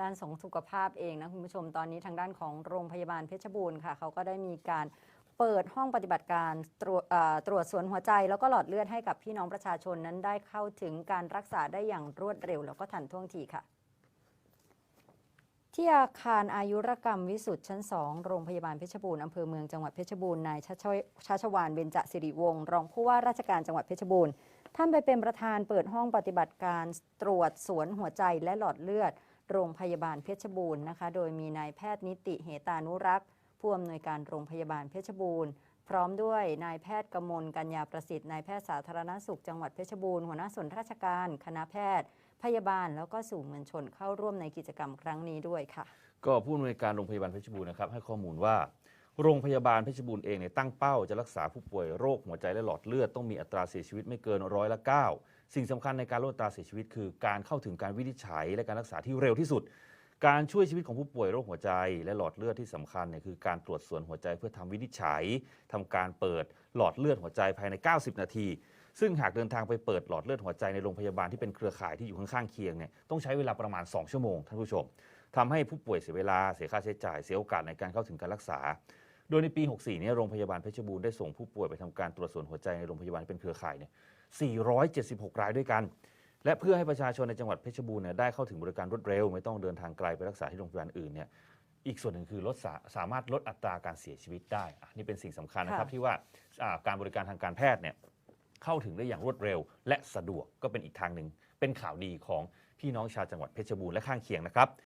ด้านของสุขภาพเองนะคุณผู้ชมตอนนี้ทางด้านของโรงพยาบาลเพชรบูรณ์ค่ะเขาก็ได้มีการเปิดห้องปฏิบัติการตรวจตรวจสวนหัวใจแล้วก็หลอดเลือดให้กับพี่น้องประชาชนนั้นได้เข้าถึงการรักษาได้อย่างรวดเร็ว แล้วก็ทันท่วงทีค่ะ ที่อาคารอายุรกรรมวิสุทธ์ชั้น 2 โรงพยาบาลเพชรบูรณ์อำเภอเมืองจังหวัดเพชรบูรณ์นายชัชวชัชวานเบญจสิริวงศ์รองผู้ว่าราชการจังหวัดเพชรบูรณ์ท่านไปเป็นประธานเปิดห้องปฏิบัติการตรวจสวนหัวใจและหลอดเลือด โรงพยาบาลเพชรบูรณ์นะคะ โดยมีนายแพทย์นิติเหตานุรักษ์ ผู้อำนวยการโรงพยาบาลเพชรบูรณ์ พร้อมด้วยนายแพทย์กมลกัญญาประสิทธิ์นายแพทย์สาธารณสุขจังหวัดเพชรบูรณ์หัวหน้าส่วนราชการ คณะแพทย์ พยาบาลแล้วก็สู่มวลชนเข้าร่วมในกิจกรรมครั้งนี้ด้วยค่ะ ก็ผู้อำนวยการโรงพยาบาลเพชรบูรณ์นะครับให้ข้อมูลว่า โรงพยาบาลเพชรบูรณ์เองเนี่ยตั้งเป้าจะรักษาผู้ป่วยโรคหัวใจและหลอดเลือดต้องมีอัตราเสียชีวิตไม่เกินร้อยละ9สิ่งสำคัญในการลดอัตราเสียชีวิต คือการเข้าถึงการวินิจฉัย และการรักษาที่เร็วที่สุด การช่วยชีวิตของผู้ป่วยโรคหัวใจและหลอดเลือดที่สำคัญเนี่ยคือการตรวจส่วนหัวใจเพื่อทำวินิจฉัยทำการเปิดหลอดเลือดหัวใจภายใน 90 นาที ซึ่งหากเดินทางไปเปิดหลอดเลือดหัวใจในโรงพยาบาลที่เป็นเครือข่ายที่อยู่ข้างๆเคียงเนี่ยต้องใช้เวลาประมาณ 2 ชั่วโมงท่านผู้ชมทำให้ผู้ป่วยเสียเวลา เสียค่าใช้จ่าย เสียโอกาสในการเข้าถึงการรักษา โดยในปี 64 เนี่ยโรงพยาบาลเพชรบูรณ์ได้ส่งผู้ป่วยไปทำการตรวจส่วนหัวใจในโรงพยาบาลเป็นเครือข่ายเนี่ย 476 รายด้วยกัน และเพื่อให้ประชาชนในจังหวัดเพชรบูรณ์เนี่ยได้เข้าถึงบริการรวดเร็ว ไม่ต้องเดินทางไกลไปรักษาที่โรงพยาบาลอื่นเนี่ย อีกส่วนหนึ่งคือลดสาสามารถลดอัตราการเสียชีวิตได้อะนี่เป็นสิ่งสำคัญนะครับค่ะที่ว่าอ่าการบริการทางการแพทย์เนี่ยเข้าถึงได้อย่างรวดเร็ว และสะดวกก็เป็นอีกทางหนึ่งเป็นข่าวดีของพี่น้องชาวจังหวัดเพชรบูรณ์และข้างเคียงนะครับ